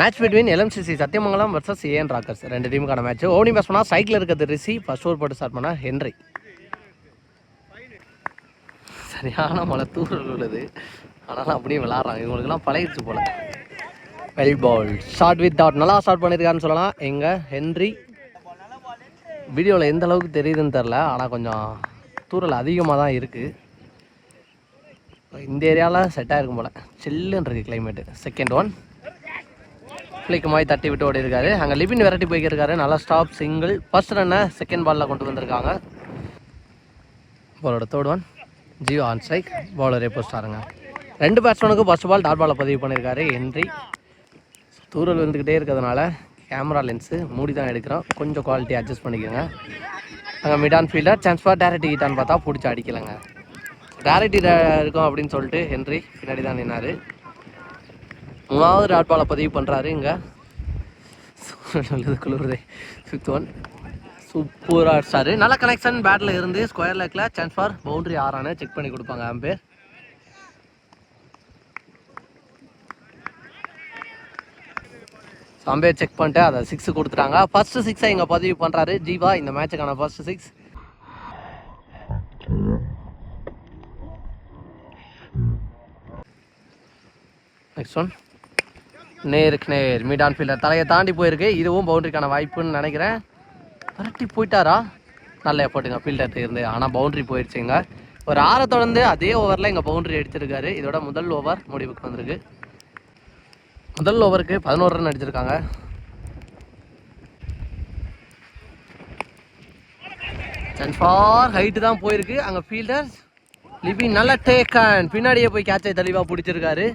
Match between LMCC Sathyamangalam versus AN rockers ரெண்டு டீமுக்கான match opening பேஸ் பண்ணால் சைக்கிள் இருக்கிறது ரிஷி ஃபர்ஸ்ட் ஓவர் போட்டு ஸ்டார்ட் பண்ணால் ஹென்ரி சரியான மழை தூரல் உள்ளது. ஆனாலும் அப்படியே விளாட்றாங்க. இவங்களுக்குலாம் பழகிடுச்சு போல. Well ball short with dot நல்லா ஸ்டார்ட் பண்ணியிருக்காருன்னு சொல்லலாம். எங்கள் ஹென்ரி வீடியோவில் எந்த அளவுக்கு தெரியுதுன்னு தெரில ஆனால் கொஞ்சம் தூரல் அதிகமாக தான் இருக்குது இந்த ஏரியாவில் செட் ஆகிருக்கும் போல். சில்லுன்னு இருக்குது கிளைமேட்டு செகண்ட் ஒன் ஃப்ளிக் மாதிரி தட்டி விட்டு ஓடி இருக்காரு அங்கே லிபின் வெரைட்டி போய்க்கிருக்காரு. நல்லா ஸ்டாப் சிங்கிள் ஃபர்ஸ்ட் ரன்னை செகண்ட் பாலில் கொண்டு வந்திருக்காங்க. பாலோட தேர்ட் ஒன் ஜியோ ஆன் ஸ்ட்ரைக் பாலரே போஸ்டாருங்க ரெண்டு பேட்ஸ்மேனுக்கும் ஃபர்ஸ்ட் பால் டாட் பாலை பதிவு பண்ணியிருக்காரு என்ட்ரி தூரல் வந்துக்கிட்டே இருக்கிறதுனால கேமரா லென்ஸு மூடி தான் எடுக்கிறோம். கொஞ்சம் குவாலிட்டி அட்ஜஸ்ட் பண்ணிக்கோங்க. அங்கே mid on fielder chance for direct ஹீட்டான்னு பார்த்தா பிடிச்சி அடிக்கலைங்க. டேரக்ட் இருக்கும் அப்படின்னு சொல்லிட்டு ஹென்ரி பின்னாடி தான் நின்னார். மூணாவது டாட் பதிவு பண்ணுறாரு இங்கே. நல்லது குளிர்தே. ஃபிஃப்த் ஒன் சூப்பராக அடிச்சார். நல்ல கனெக்ஷன் பேட்டில் இருந்து ஸ்கொயர் லேக்கில் சான்ஸ் ஃபார் பவுண்டரி ஆறானு செக் பண்ணி கொடுப்பாங்க அம்பேர் அம்பேர் செக் பண்ணிட்டு அதை சிக்ஸ் கொடுத்துட்டாங்க. ஃபர்ஸ்ட் சிக்ஸை இங்கே பதிவு பண்ணுறாரு ஜீவா. இந்த மேட்சுக்கான ஃபர்ஸ்ட் சிக்ஸ் நெக்ஸ்ட் ஒன் நேருக்கு நேர். Mid on fielder. தலையை தாண்டி போயிருக்கு. இதுவும் பவுண்டரிக்கான வாய்ப்புன்னு நினைக்கிறேன். விரட்டி போயிட்டாரா? நல்ல எஃபர்ட்டுங்க ஃபீல்டர் இருந்து. ஆனால் பவுண்டரி போயிடுச்சுங்க ஒரு ஆறை தொடர்ந்து அதே ஓவரில் இங்கே பவுண்டரி அடிச்சிருக்காரு. இதோட முதல் ஓவர் முடிவுக்கு வந்திருக்கு. முதல் ஓவருக்கு பதினோரு ரன் அடிச்சிருக்காங்க. ஃபார் ஹைட்டு தான் போயிருக்கு. அங்கே ஃபீல்டர்ஸ் லிபி நல்ல டேக்கன் பின்னாடியே போய் கேட்சை தெளிவாக பிடிச்சிருக்காரு.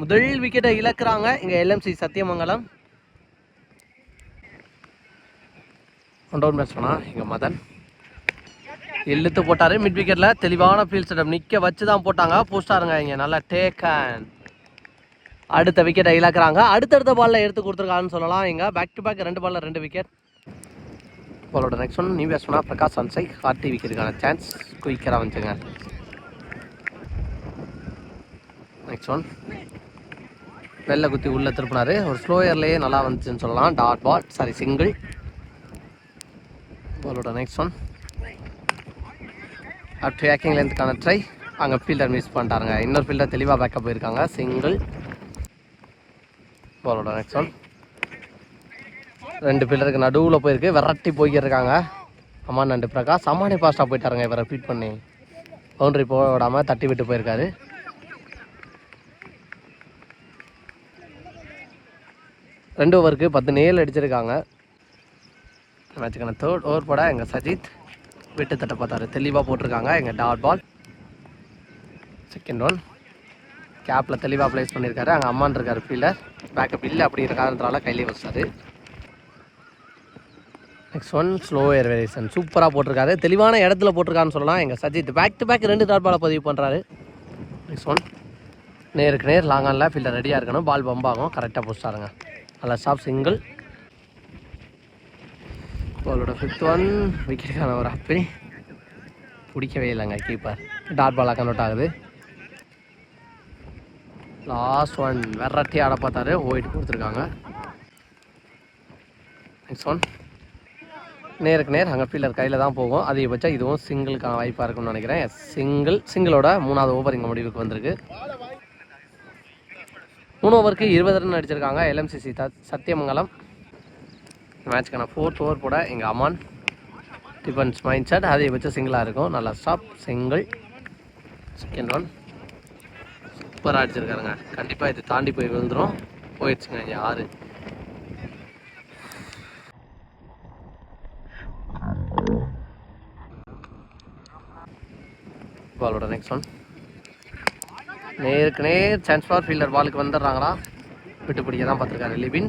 முதல் விக்கெட்டை இழக்கிறாங்க. இங்கே LMC Sathyamangalam. One down bats இங்கே மதன். இழுத்து போட்டார். மிட் விக்கெட்டில் தெளிவான ஃபீல்ட் செட்டப் நிற்க வச்சு தான் போட்டாங்க போஸ்டாருங்க இங்கே. நல்லா டேக்கன் அடுத்த விக்கெட்டை இழக்கிறாங்க. அடுத்தடுத்த பாலில் எடுத்து கொடுத்துருக்காங்கன்னு சொல்லலாம். இங்கே பேக் டு பேக் ரெண்டு பாலில் ரெண்டு விக்கெட் பாலோட நெக்ஸ்ட் ஒன் நியூ பேட்ஸ்மனா பிரகாஷ் அன்சை. ஆர்டி விக்கெட்டுக்கான சான்ஸ் குயிக்கராக வந்துச்சுங்க. நெக்ஸ்ட் ஒன் வெளில குத்தி உள்ளே திருப்பினாரு. ஒரு ஸ்லோயர்லேயே நல்லா வந்துச்சுன்னு சொல்லலாம். டாட் பால் சாரி சிங்கிள் பாலோட நெக்ஸ்ட் ஒன் அப் ட்ராக்கிங் லென்த்துக்கான ட்ரை அங்கே ஃபீல்டர் மிஸ் பண்ணிட்டாருங்க. இன்னொரு ஃபீல்டர் தெளிவாக பேக்கப் போயிருக்காங்க. சிங்கிள் பாலோட நெக்ஸ்ட் ஒன் ரெண்டு ஃபீல்டருக்கு நடுவில் போயிருக்கு. விரட்டி போய்க்கிருக்காங்க. அம்மா நண்டு பிரகாஷ். அம்மானே ஃபாஸ்ட்டாக போயிட்டாருங்க. இவரை ஃபீட் பண்ணி. பவுண்டரி போடாமல் தட்டி விட்டு போயிருக்காரு. ரெண்டு ஓவருக்கு பத்து நேல் அடிச்சிருக்காங்க. மேட்சுக்கான தேர்ட் ஓவர் போட எங்கள் சஜித் விட்டு தட்ட பார்த்தாரு. தெளிவாக போட்டிருக்காங்க. எங்கள் டாட் பால் செகண்ட் ஒன் கேப்பில் தெளிவாக ப்ளேஸ் பண்ணியிருக்காரு அங்கே அம்மான் இருக்கார் ஃபீல்டர் பேக்கப் இல்லை அப்படிங்கிற காரணத்தினால கையிலே வச்சாரு. Next one slower variation சூப்பராக போட்டிருக்காரு. தெளிவான இடத்துல போட்டிருக்காருன்னு சொல்லலாம். எங்கள் சஜித் பேக் டு பேக் ரெண்டு டாட் பாலை பதிவு பண்ணுறாரு நெக்ஸ்ட் ஒன் நேருக்கு நேர் லாங் ஆனில் ஃபீல்டர் ரெடியாக இருக்கணும். பால் பம்பாகும் கரெக்டாக போஸ்டாருங்க நல்லா ஸ்டாப் சிங்கிள் பாலோட ஃபிஃப்த் ஒன் விக்கெட்டுக்கான ஒரு அப்பி பிடிக்கவே இல்லைங்க கீப்பர் டாட் பாலாக கன்வெர்ட் ஆகுது. லாஸ்ட் ஒன் வெரைட்டி ஆட பார்த்தாரு. ஒயிட் கொடுத்துருக்காங்க. நெக்ஸ்ட் ஒன் நேருக்கு நேர் அங்கே ஃபீல்டர் கையில் தான் போகும். அதிகபட்சம் இதுவும் சிங்கிளுக்கான வாய்ப்பாக இருக்கும்னு நினைக்கிறேன். சிங்கிள் சிங்கிளோட மூணாவது ஓவர் இங்கே முடிவுக்கு வந்திருக்கு. மூணு ஓவருக்கு இருபது ரன் அடிச்சிருக்காங்க. LMCC the Sathyamangalam. மேட்ச்க்கான fourth over போட எங்கள் அமான் டிஃபன்ஸ் மைண்ட் செட் அதிகபட்சம் சிங்கிளாக இருக்கும். நல்லா ஸ்டாப் சிங்கிள் செகண்ட் ஒன் சூப்பராக அடிச்சிருக்காருங்க. கண்டிப்பாக இது தாண்டி போய் விழுந்துரும். போயிடுச்சுங்க இங்கே ஆறு. பாலோட நெக்ஸ்ட் ஒன் நேருக்கு நேர் சான்ஸ் ஃபார் ஃபீல்டர் பாலுக்கு வந்துடுறாங்களா? விட்டு பிடிக்க தான் பார்த்துருக்காரு லிபின்.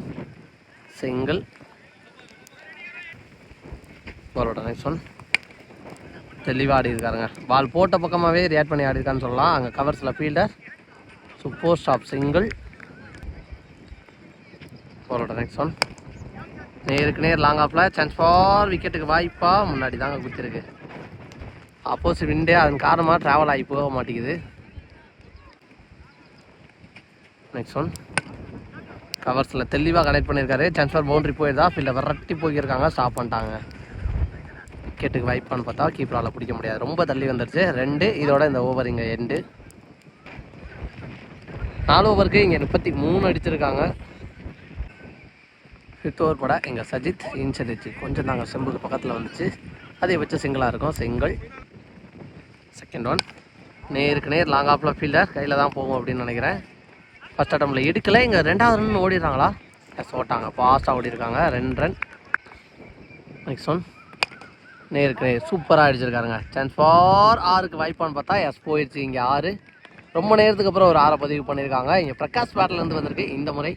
சிங்கிள் பாலோட நெக்ஸ்ட் ஒன் தெளிவாக ஆடி இருக்காருங்க பால் போட்ட பக்கமாகவே ரியாக்ட் பண்ணி ஆடி இருக்கான்னு சொல்லலாம். அங்கே கவர்ஸில் ஃபீல்டர் சூப்பர் ஸ்டாப் சிங்கிள் பாலோட நெக்ஸ்ட் ஒன் நேருக்கு நேர் லாங் ஆஃபில் சான்ஸ் ஃபார் விக்கெட்டுக்கு வாய்ப்பாக முன்னாடி தாங்க குத்திருக்கு. ஆப்போசிட் விண்டே அதன் காரணமாக ட்ராவல் ஆகி போக மாட்டேங்குது. நெக்ஸ்ட் ஒன் கவர்ஸில் தெளிவாக கனெக்ட் பண்ணியிருக்காரு சான்ஸ் பவுண்ட்ரி போயிருந்தா ஃபீல்டை விரட்டி போயிருக்காங்க. ஸ்டாப் பண்ணிட்டாங்க. விக்கெட்டுக்கு வைப்பான்னு பார்த்தா கீப்பரால் பிடிக்க முடியாது. ரொம்ப தள்ளி வந்துருச்சு. ரெண்டு இதோட இந்த ஓவர் இங்கே எண்டு நாலு ஓவருக்கு இங்கே முப்பத்தி மூணு அடிச்சிருக்காங்க. ஃபிஃப்த் ஓவர் பட எங்கள் சஜித் இன்சடிச்சு கொஞ்சம் தாங்க செம்புக்கு பக்கத்தில் வந்துச்சு. அதை வச்சு சிங்கிளாக இருக்கும். சிங்கிள் செகண்ட் ஒன் நேருக்கு நேர் லாங் ஆஃபில் ஃபீல்டர் கையில் தான் போகும் அப்படின்னு நினைக்கிறேன். ஃபஸ்ட் அட்டம்ல எடுக்கல. இங்கே ரெண்டாவது ரன் ஓடிடுறாங்களா? எஸ் ஓட்டாங்க. ஃபாஸ்ட்டாக ஓடி இருக்காங்க ரெண்டு ரன் நெக்ஸ்ட் ஒன் நேருக்கு நேர் சூப்பராக அடிச்சிருக்காருங்க. சான்ஸ் ஃபார் ஆறுக்கு வாய்ப்பான்னு பார்த்தா எஸ் போயிடுச்சு இங்கே ஆறு. ரொம்ப நேரத்துக்கு அப்புறம் ஒரு ஆறை பதிவு பண்ணியிருக்காங்க. இங்கே பிரகாஷ் பேட்லேருந்து வந்திருக்கு. இந்த முறை.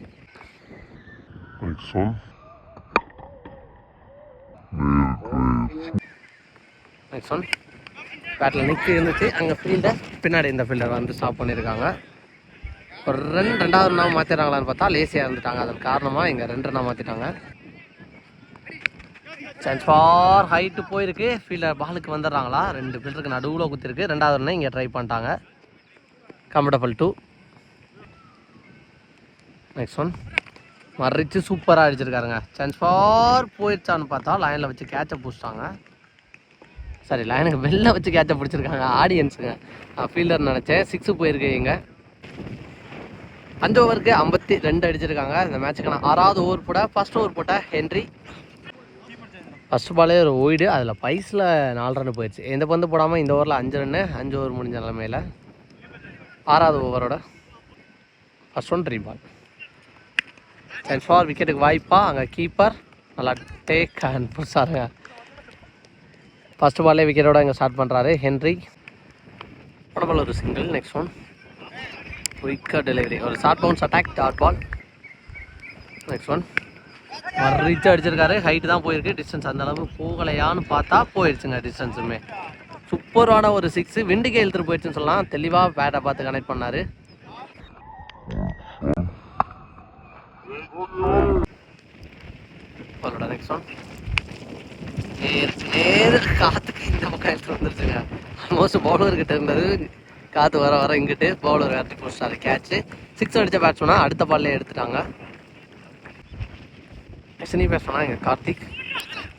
நெக்ஸ்ட் ஒன் பேட்டில் நிற்க இருந்துச்சு அங்கே ஃபீல்டர் பின்னாடி இந்த ஃபீல்டர் வந்து ஸ்டாப் பண்ணியிருக்காங்க. ஒரு ரெண்டு ரெண்டாவது நாள் மாற்றிடுறாங்களான்னு பார்த்தா லேசியாக இருந்துட்டாங்க. அதன் காரணமாக இங்கே ரெண்டு நாள் மாற்றிட்டாங்க சான்ஸ் ஃபார் ஹைட்டு போயிருக்கு. ஃபீல்டர் பாலுக்கு வந்துடுறாங்களா? ரெண்டு ஃபீல்டருக்கு நடுவில் குத்திருக்கு. ரெண்டாவது ரன்னை இங்கே ட்ரை பண்ணிட்டாங்க. கம்ஃபர்டபுள் டூ நெக்ஸ்ட் ஒன் மறிச்சு சூப்பராக அடிச்சிருக்காருங்க. சான்ஸ் ஃபார் போயிடுச்சான்னு பார்த்தா லைனில் வச்சு கேட்சை பிடிச்சிட்டாங்க. சரி லைனுக்கு வெளில வச்சு கேட்சை பிடிச்சிருக்காங்க. ஆடியன்ஸுங்க ஃபீல்டர் நினச்சேன். சிக்ஸு போயிருக்கு இங்கே. அஞ்சு ஓவருக்கு ஐம்பத்தி ரெண்டு அடிச்சிருக்காங்க. இந்த மேட்சுக்கு நான் ஆறாவது ஓவர் போட ஃபர்ஸ்ட் ஓவர் போட்ட ஹென்ரி ஃபர்ஸ்ட் பாலே ஒரு ஓய்டு. அதில் பைஸில் நாலு ரன் போயிடுச்சு. எந்த பந்து போடாமல் இந்த ஓவரில் அஞ்சு ரன்னு அஞ்சு ஓவர் முடிஞ்ச நிலமையில ஆறாவது ஓவரோட first one three ball chance for விக்கெட்டுக்கு வாய்ப்பா. அங்கே கீப்பர் நல்லா டேக் அண்ட் புதுசாருங்க ஃபர்ஸ்ட் பாலே விக்கெட்டோட இங்கே ஸ்டார்ட் பண்ணுறாரு ஹென்ரி உடம்புல ஒரு சிங்கிள் நெக்ஸ்ட் ஒன் குயிக்காக டெலிவரி ஒரு short bounce attack dot ball next one reach அடிச்சிருக்காரு. ஹைட்டு தான் போயிருக்கு. டிஸ்டன்ஸ் அந்த அளவு போகலையான்னு பார்த்தா போயிடுச்சுங்க டிஸ்டன்ஸுமே சூப்பரான ஒரு சிக்ஸ் விண்டுக்கு எழுத்துட்டு போயிடுச்சுன்னு சொல்லலாம். தெளிவாக பேட்டை பார்த்து கனெக்ட் பண்ணார். பாலோட நெக்ஸ்ட் ஒன் நேர் நேர் காத்துக்கு இந்த பக்கம் எடுத்து வந்துருச்சுங்க. ஆல்மோஸ்ட் பவுலர் கிட்ட இருந்தது. காத்து வர வர இங்கிட்டு பவுலர் வேட்டி போஸ்டாரு கேட்ச் சிக்ஸ் அடித்த பேட்ஸ்மேனா அடுத்த பால்லே எடுத்துட்டாங்க. எஸ்னி பேட்ஸ்மேனா இங்கே கார்த்திக்.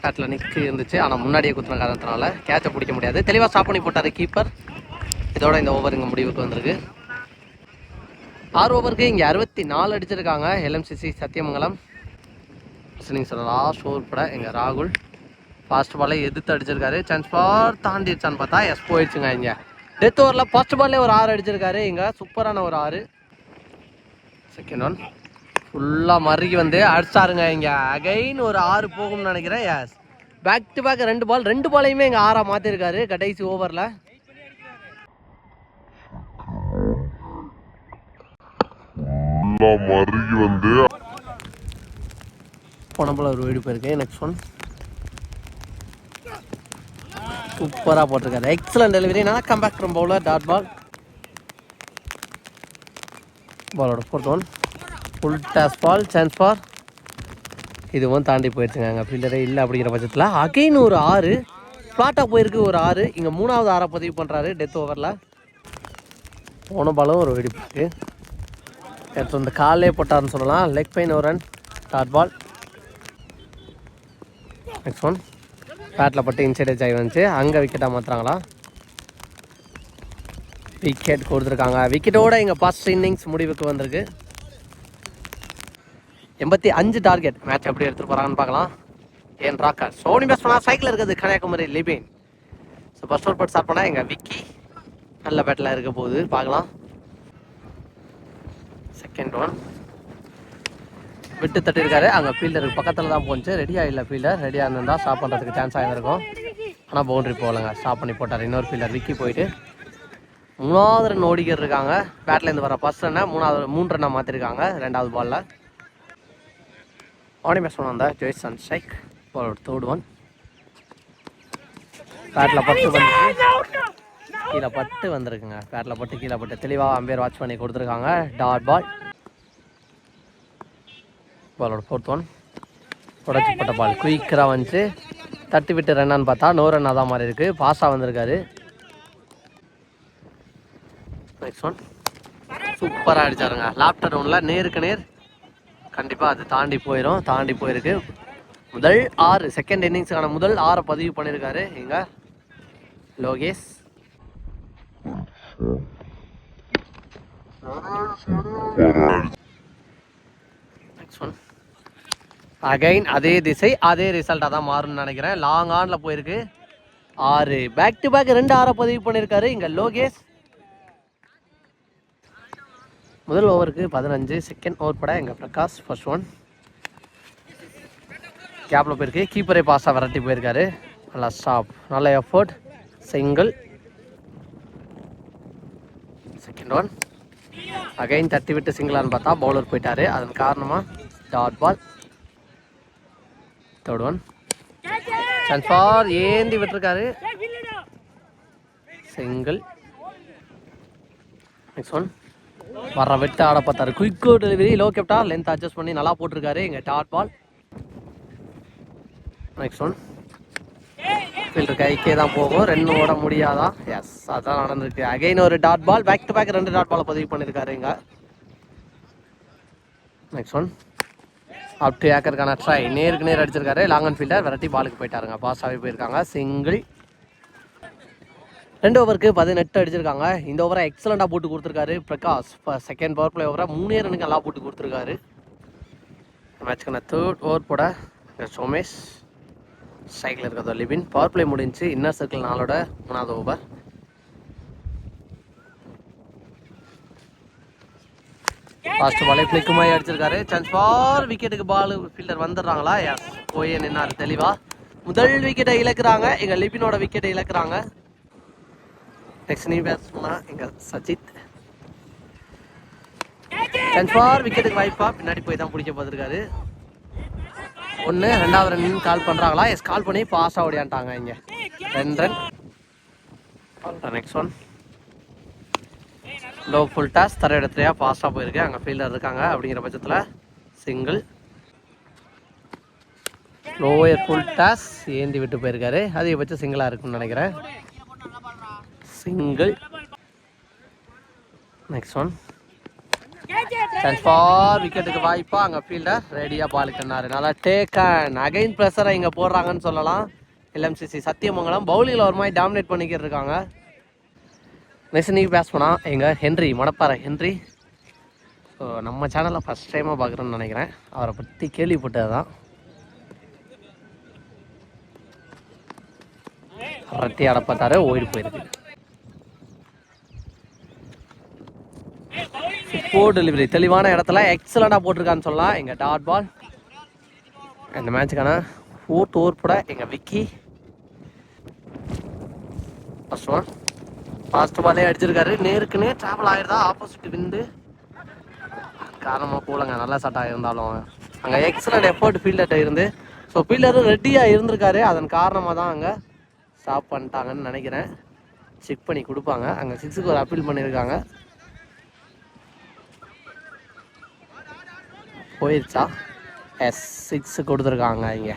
பேட்டில் நிற்கு இருந்துச்சு. ஆனால் முன்னாடியே குத்துன காரணத்தினால கேட்சை பிடிக்க முடியாது. தெளிவாக ஸ்டாப் பண்ணி போட்டார் கீப்பர் இதோட இந்த ஓவர் இங்கே முடிவுக்கு வந்திருக்கு. ஆறு ஓவருக்கு இங்கே அறுபத்தி நாலு அடிச்சிருக்காங்க. LMCC Sathyamangalam. Listening sir last over பட எங்கள் ராகுல். ஃபாஸ்ட் பாலை எதிர்த்து அடிச்சிருக்காரு. சான்ஸ் ஃபார் தாண்டிடுச்சான்னு பார்த்தா எஸ் போயிடுச்சுங்க இங்கே. டெத் ஓவரில் ஃபர்ஸ்ட் பால்லே ஒரு ஆறு அடிச்சிருக்காரு. இங்கே சூப்பரான ஒரு ஆறு. செகண்ட் ஒன் ஃபுல்லாக மறுகி வந்து அடிச்சாருங்க இங்கே. அகைன் ஒரு ஆறு போகும்னு நினைக்கிறேன். எஸ் பேக் டு பேக் ரெண்டு பால் ரெண்டு பாலையுமே இங்கே ஆறாக மாற்றிருக்காரு கடைசி ஓவரில் மருகி வந்து போல ஒரு வீடு போயிருக்கு நெக்ஸ்ட் ஒன் சூப்பராக போட்டிருக்காரு. எக்ஸலன்ட் டெலிவரி நல்லா comeback from bowler dot ball பாலோட fourth one full toss ball chance for இதுவும் தாண்டி போயிடுச்சுங்க. அங்கே ஃபீல்டரே இல்லை அப்படிங்கிற பட்சத்தில். அகைன் ஒரு ஆறு. ஃப்ளாட்டாக போயிருக்கு ஒரு ஆறு. இங்கே மூணாவது ஆறை பதிவு பண்ணுறாரு டெத் ஓவரில் போன பாலும் ஒரு வெடிப்பு இருக்கு. எடுத்து வந்து காலே போட்டாருன்னு சொல்லலாம். லெக் பைன் ஒரு run dot ball next one battle பட்டு இன்சைட் ஆகி வந்துச்சு. அங்கே விக்கெட்டாக மாற்றுறாங்களா விக்கெட் கொடுத்துருக்காங்க. விக்கெட்டோட எங்கள் ஃபர்ஸ்ட் இன்னிங்ஸ் முடிவுக்கு வந்திருக்கு. எண்பத்தி அஞ்சு டார்கெட் மேட்ச் எப்படி எடுத்துகிட்டு போகிறாங்கன்னு பார்க்கலாம். ஏன் ராக்கர் சோனி பேஸ் சைக்கிள் இருக்குது. Kanyakumari Libin so first over போட்டு ஸ்டார்ட் பண்ணால் எங்கள் விக்கி நல்ல பேட்டில் இருக்க போகுது. பார்க்கலாம். செகண்ட் ஒன் விட்டு தட்டியிருக்காரு. அங்கே ஃபீல்டருக்கு பக்கத்தில் தான் போச்சு ரெடியாக இல்லை ஃபீல்டர் ரெடியாக இருந்தால் ஸ்டாப் பண்ணுறதுக்கு சான்ஸ் ஆகிருக்கும் ஆனால் பவுண்டரி போகலங்க. ஸ்டாப் பண்ணி போட்டார். இன்னொரு ஃபீல்டர் விக்கி போயிட்டு. மூணாவது ரன் ஓடிக்கிட்டு இருக்காங்க. பேட்லேருந்து வர ஃபஸ்ட் ரன்னை மூணாவது மூணு ரன்னாக மாற்றிருக்காங்க ரெண்டாவது பாலில் ஆடி மேட்ச் வந்த ஜோய்ஸ் அண்ட் ஸ்ட்ரைக் பாலோட தேர்ட் ஒன் பேட்டில் பட்டு வந்து கீழே பட்டு வந்திருக்குங்க. பேட்டில் பட்டு கீழே பட்டு. தெளிவாக அம்பேர் வாட்ச் பண்ணி கொடுத்துருக்காங்க. டாட் பால் பாலோட ஃபோர்த் ஒன் உடச்சிப்பட்ட பால் குயிக்கராக வந்துச்சு. தட்டி விட்டு ரன்னான்னு பார்த்தா நோ ரன்னாக தான் மாதிரி இருக்குது பாஸாக வந்திருக்காரு. நெக்ஸ்ட் ஒன் சூப்பராக அடிச்சாருங்க. லாப்டர் ஒன்ல நேருக்கு நேர். கண்டிப்பாக அது தாண்டி போயிடும் தாண்டி போயிருக்கு. முதல் ஆறு செகண்ட் இன்னிங்ஸுக்கான முதல் ஆறை பதிவு பண்ணியிருக்காரு எங்கள் லோகேஷ். நெக்ஸ்ட் ஒன் அகைன் அதே திசை அதே ரிசல்ட்டாக தான் மாறும்னு நினைக்கிறேன். லாங் ஆனில் போயிருக்கு. ஆறு. பேக் டு பேக் ரெண்டு ஆறை பதிவு பண்ணியிருக்காரு இங்கே லோகேஷ். முதல் ஓவருக்கு பதினஞ்சு. செகண்ட் ஓவர் பட எங்கள் பிரகாஷ் ஃபர்ஸ்ட் ஒன் கேப்பில் போயிருக்கு. கீப்பரே பாஸாக விரட்டி போயிருக்காரு. நல்லா ஸ்டாப் நல்ல effort single second one again தட்டி விட்டு சிங்கிளான்னு பார்த்தா பவுலர் போயிட்டாரு. அதன் காரணமாக dot ball third one chance for ஏந்தி விட்டுருக்காரு. சிங்கிள் நெக்ஸ்ட் ஒன் வர்ற வெட்டு ஆட பார்த்தாரு. குயிக்கோ டெலிவரி லோ கேப்டா லென்த் அட்ஜஸ்ட் பண்ணி நல்லா போட்டிருக்காரு. இங்கே dot ball next one fielder கைக்கே தான் போகும். ரெண்டு ஓட முடியாதா? எஸ் அதான் நடந்திருக்கு. அகைன் ஒரு dot ball back to back ரெண்டு டாட் பால் பதிவு பண்ணியிருக்காரு இங்க. நெக்ஸ்ட் ஒன் அப் டு ஏக்கருக்கான ட்ரை நேருக்கு நேர் அடிச்சிருக்காரு. லாங் அண்ட் ஃபீல்டர் விரட்டி பாலுக்கு போயிட்டாருங்க. பாஸ் ஆகி போயிருக்காங்க. சிங்கிள் ரெண்டு ஓவருக்கு பதினெட்டு அடிச்சிருக்காங்க. இந்த ஓவரை எக்ஸலண்டாக போட்டு கொடுத்துருக்காரு. பிரகாஷ் செகண்ட் பவர் பிளே ஓவரை மூணே ரனுக்கு நல்லா போட்டு கொடுத்துருக்காரு. மேட்ச்க்கான தேர்ட் ஓவர் போட சோமேஷ். சைக்கிள் இருக்கிறதோ லிபின். பவர் பிளே முடிஞ்சு இன்னர் சர்க்கிள் நாளோட மூணாவது ஓவர் ஃபர்ஸ்ட் பாலே பிளிக்குமாய் அடிச்சிருக்காரு. சான்ஸ் ஃபார் விக்கெட்டுக்கு பால் ஃபீல்டர் வந்துடுறாங்களா? எஸ் போய் நின்னாரு தெளிவாக முதல் விக்கெட்டை இழக்கிறாங்க. எங்கள் லிபினோட விக்கெட்டை இழக்கிறாங்க. நெக்ஸ்ட் நீ பேட்ஸ்மனா எங்கள் சஜித். சான்ஸ் ஃபார் விக்கெட்டுக்கு வாய்ப்பா. பின்னாடி போய் தான் பிடிக்க பார்த்துருக்காரு ஒன்று ரெண்டாவது ரன் கால் பண்ணுறாங்களா எஸ் கால் பண்ணி பாஸாக ஓடியான்ட்டாங்க இங்கே. ரெண்டு run next one low full toss தர இடத்துலையா ஃபாஸ்ட்டாக போயிருக்கு. அங்கே ஃபீல்டர் இருக்காங்க அப்படிங்கிற பட்சத்தில் சிங்கிள் லோயர் ஃபுல் டாஸ் ஏந்தி விட்டு போயிருக்காரு. அதிகபட்சம் சிங்கிளாக இருக்குன்னு நினைக்கிறேன். Single next one chance for விக்கெட்டுக்கு வாய்ப்பா. அங்கே ஃபீல்டர் ரெடியாக பால் கண்ணாரு நல்லா டேக்கன் அகைன் ப்ரெஷரை இங்கே போடுறாங்கன்னு சொல்லலாம். எல்எம்சிசி சத்தியமங்கலம் பவுலிங்கில் ஒரு மாதிரி டாமினேட் பண்ணிக்கிட்டு இருக்காங்க. நெக்ஸ்ட் நீ பேஸ் எங்கள் ஹென்றி மணப்பாறை ஹென்றி. ஸோ நம்ம சேனலில் ஃபஸ்ட் டைமாக பார்க்குறேன்னு நினைக்கிறேன். அவரை பற்றி கேள்விப்பட்டது தான் ரத்தி ஆட ஓடி போயிருக்கு. ஃபோர் டெலிவரி தெளிவான இடத்துல எக்ஸலண்டாக போட்டிருக்கான்னு சொல்லலாம். எங்கள் டாட் பால் இந்த மேட்சுக்கான ஃபோர்த் ஓவர் கூட எங்கள் விக்கி. ஃபஸ்ட் ஒன் ஃபாஸ்ட் பாலே அடிச்சிருக்காரு. நேருக்கு நேர் ட்ராவல் ஆயிருந்தா ஆப்போசிட் விந்து காரணமாக போலங்க நல்லா சட்டாக ஆகியிருந்தாலும் அங்கே எக்ஸலண்ட் எஃபர்ட் ஃபீல்டர்கிட்ட இருந்து. ஸோ ஃபீல்டர் ரெடியாக இருந்திருக்காரு. அதன் காரணமாக தான் அங்கே ஸ்டாப் பண்ணிட்டாங்கன்னு நினைக்கிறேன். செக் பண்ணி கொடுப்பாங்க. அங்கே சிக்ஸுக்கு ஒரு அப்பீல் பண்ணியிருக்காங்க. போயிருச்சா? எஸ் சிக்ஸ் கொடுத்துருக்காங்க இங்கே.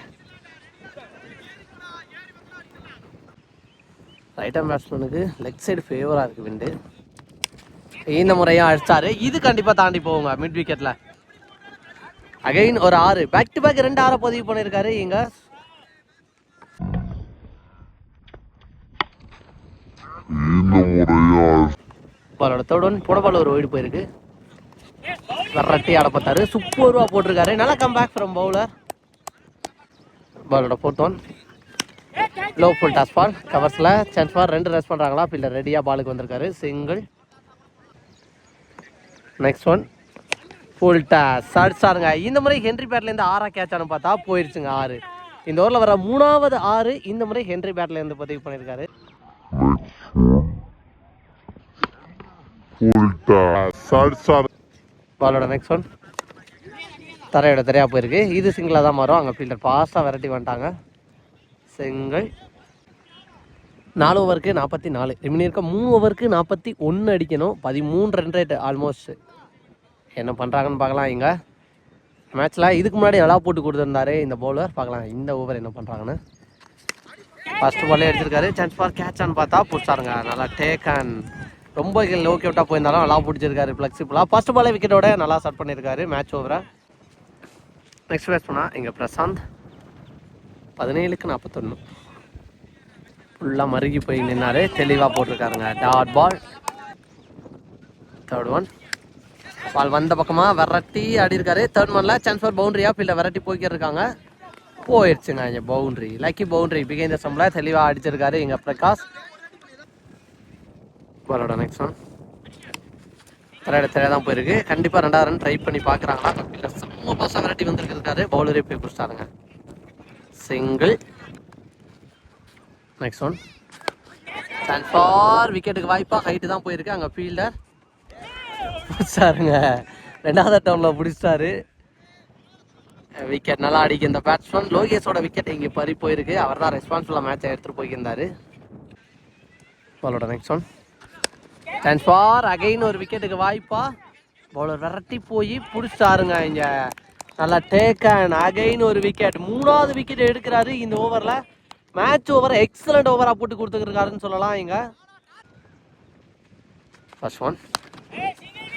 ரைட் ஹேண்ட் பேட்ஸ்மேனுக்கு லெக் சைடு ஃபேவராக இருக்குது விண்டு இந்த முறையும் அடிச்சாரு இது கண்டிப்பாக தாண்டி போகுங்க மிட் விக்கெட்டில் அகைன் ஒரு ஆறு. பேக் டு பேக் ரெண்டு ஆறை பதிவு பண்ணியிருக்காரு இங்க. இந்த முறையா பாலோட தேர்ட் ஒன் போட பால் ஒரு ஓடி போயிருக்கு. வரட்டி ஆட பார்த்தாரு. சூப்பர்வா போட்டிருக்காரு. நல்லா கம் பேக் ஃப்ரம் பவுலர் பாலோட one low full toss ball கவர்ஸில் chance for ரெண்டு ரஸ் பண்ணுறாங்களா ஃபீல்டர் ரெடியாக பாலுக்கு வந்திருக்காரு. Single next one full toss அடிச்சாருங்க இந்த முறை ஹென்ரி பேட்லேருந்து ஆறா கேட்சானு பார்த்தா போயிருச்சுங்க ஆறு. இந்த ஓவரில் வர மூணாவது ஆறு இந்த முறை ஹென்ரி பேட்லேருந்து பதிவு பண்ணியிருக்காரு. பாலோட நெக்ஸ்ட் ஒன் தரையோட தரையாக போயிருக்கு. இது சிங்கிளாக தான் மாறும். அங்கே ஃபீல்டர் ஃபாஸ்ட்டாக விரட்டி வந்துட்டாங்க. சிங்கிள் நாலு ஓவருக்கு நாற்பத்தி நாலு. ரிமினி இருக்க மூணு ஓவருக்கு நாற்பத்தி ஒன்று அடிக்கணும். பதிமூணு ரன் ரேட் ஆல்மோஸ்ட் என்ன பண்ணுறாங்கன்னு பார்க்கலாம் இங்கே. மேட்ச்சில் இதுக்கு முன்னாடி நல்லா போட்டு கொடுத்துருந்தாரு இந்த பவுலர் பார்க்கலாம் இந்த ஓவர் என்ன பண்ணுறாங்கன்னு ஃபர்ஸ்ட் பாலே எடுத்திருக்காரு சான்ஸ் ஃபார் கேட்சான்னு பார்த்தா பிடிச்சாருங்க. நல்லா டேக் அண்ட் ரொம்ப லோக்கி அவுட்டாக போயிருந்தாலும் நல்லா பிடிச்சிருக்காரு ஃப்ளெக்சிபிளாக ஃபர்ஸ்ட் பாலே விக்கெட்டோட நல்லா ஸ்டார்ட் பண்ணியிருக்காரு மேட்ச் ஓவரை நெக்ஸ்ட் பேட்ச் பண்ணால் இங்கே பிரசாந்த். பதினேழுக்கு நாற்பத்தொன்று ஃபுல்லாக மருகி போய் நின்னாரு. தெளிவாக போட்டிருக்காருங்க. Dot ball third one ball வந்த பக்கமாக விரட்டி ஆடி இருக்காரு தேர்ட் ஒன்ல சான்ஸ் ஃபார் பவுண்டரியா இல்லை விரட்டி போய்க்கிருக்காங்க இருக்காங்க போயிடுச்சுங்க இங்கே பவுண்டரி லக்கி பவுண்டரி பிகைந்த சம்பள தெளிவாக அடிச்சிருக்காரு எங்கள் பிரகாஷ். பாலோட நெக்ஸ்ட் ஒன் திரையிட திரையா தான் போயிருக்கு. கண்டிப்பாக ரெண்டாவது ரன் ட்ரை பண்ணி பார்க்குறாங்களா இல்லை செம்ம பாசம் விரட்டி வந்துருக்காரு பவுலரே போய் பிடிச்சிட்டாருங்க single next one chance for விக்கெட்டுக்கு வாய்ப்பா. ஹைட்டு தான் போயிருக்கு. அங்கே ஃபீல்டர் பிடிச்சாருங்க ரெண்டாவது டவுனில் பிடிச்சிட்டாரு விக்கெட் நல்லா அடிக்க. இந்த பேட்ஸ்மேன் லோகேஷோட விக்கெட் இங்கே பறி போயிருக்கு. அவர் தான் ரெஸ்பான்சிபிளாக மேட்சை எடுத்துகிட்டு போயிருந்தாரு பாலோட next one chance for again ஒரு விக்கெட்டுக்கு வாய்ப்பா. பவுலர் விரட்டி போய் பிடிச்சிட்டாருங்க இங்கே. நல்லா டேக் அண்ட் அகைன் ஒரு விக்கெட் மூணாவது விக்கெட் எடுக்கிறாரு இந்த ஓவரில் மேட்ச் ஓவர் எக்ஸலண்ட் ஓவராக போட்டு கொடுத்துருக்காருன்னு சொல்லலாம் இங்கே. ஃபர்ஸ்ட் ஒன்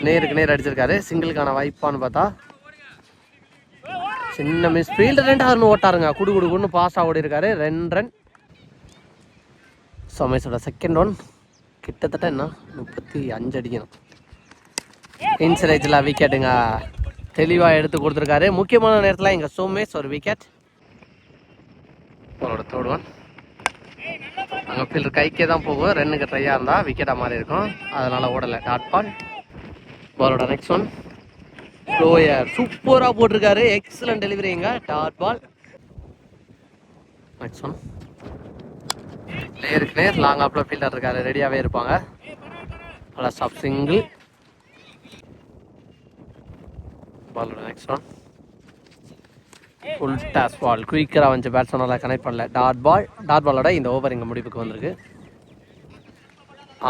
நேருக்கு நேர் அடிச்சிருக்காரு. சிங்கிளுக்கான வாய்ப்பான்னு பார்த்தா. சின்ன மிஸ் ஃபீல்டு ரெண்டாவது ஓட்டாருங்க. குடு குடு குடுன்னு பாஸ் ஓடி இருக்காரு ரெண்டு ரன் சோமேஷோட செகண்ட் ஒன் கிட்டத்தட்ட என்ன? முப்பத்தி அஞ்சு அடிக்கணும். இன்சரேஜில் விக்கெட்டுங்க தெளிவாக எடுத்து கொடுத்துருக்காரு. முக்கியமான நேரத்தில் இங்கே சோமேஷ் ஒரு விக்கெட் அவரோட தேர்ட் ஒன் அங்கே ஃபீல்டர் கைக்கே தான் போகும் ரன்னுக்கு ட்ரையாக இருந்தால் விக்கெட்டாக மாதிரி இருக்கும். அதனால் ஓடலை. டாட் பால் பாலோட நெக்ஸ்ட் ஒன் ஸ்லோயர் சூப்பராக போட்டிருக்காரு. எக்ஸலன்ட் டெலிவரிங்க டாட் பால் நெக்ஸ்ட் ஒன் நேருக்கு நேர். லாங் ஆப்பில் ஃபீல்டர் இருக்காரு. ரெடியாகவே இருப்பாங்க. பல ஸ்டாப் சிங்கிள் பாலோட next one full toss ball குயிக்கராக வந்து பேட்ஸ்மேனால் கனெக்ட் பண்ணல. டாட் பால் டாட் பாலோட இந்த ஓவர் இங்கே முடிவுக்கு வந்திருக்கு.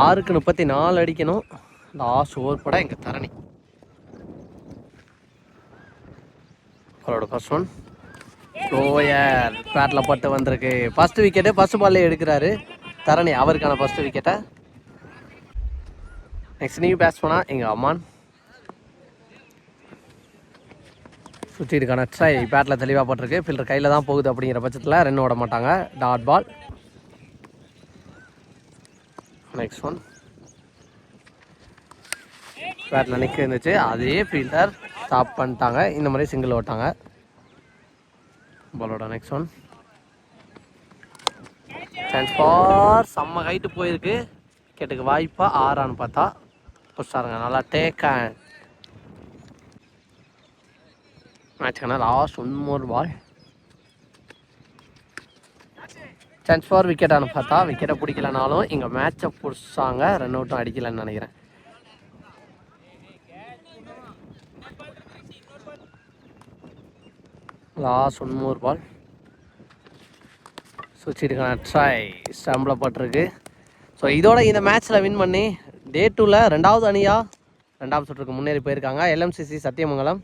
ஆறுக்கு முப்பத்தி நாலு அடிக்கணும். லாஸ்ட் ஓவர் பட எங்கள் தரணி. அவரோட ஃபர்ஸ்ட் ஒன் ஸ்லோயர் பேட்டில் பட்டு வந்திருக்கு. ஃபஸ்ட்டு விக்கெட்டு ஃபர்ஸ்ட் பால்லே எடுக்கிறாரு. தரணி அவருக்கான ஃபஸ்ட்டு விக்கெட்டை நெக்ஸ்ட் நியூ பேட்ஸ்மேனா எங்கள் அம்மான். சுற்றிட்டுக்கான ட்ரை பேட்டில் தெளிவாக போட்டிருக்கு. ஃபில்டர் கையில் தான் போகுது அப்படிங்கிற பட்சத்தில் ரன் ஓட மாட்டாங்க. டாட் பால் நெக்ஸ்ட் ஒன் பேட்டில் நிற்க இருந்துச்சு. அதே ஃபீல்டர் ஸ்டாப் பண்ணிட்டாங்க. இந்த மாதிரி சிங்கிள் ஓட்டாங்க. பாலோட நெக்ஸ்ட் ஒன் சான்ஸ் ஃபார் செம்ம ஹைட்டு போயிருக்கு. விக்கெட்டுக்கு வாய்ப்பா ஆறான்னு பார்த்தா. புஷ்டாருங்க நல்லா take மேட்ச்க்கான last one more ball chance for விக்கெட்டானு பார்த்தா விக்கெட்டை பிடிக்கலனாலும் இங்கே மேட்சை பிடிச்சாங்க ரன் அவுட்டும் அடிக்கலன்னு நினைக்கிறேன் லாஸ்ட் ஒன் மோர் பால் சுவிட்சிட்டுக்கான ட்ரை ஸ்டம்பில் பட்டிருக்கு ஸோ இதோட இந்த மேட்ச்சில் வின் பண்ணி டே டூவில் ரெண்டாவது அணியாக ரெண்டாவது சுற்றுக்கு முன்னேறி போயிருக்காங்க எல்எம்சிசி சத்தியமங்கலம்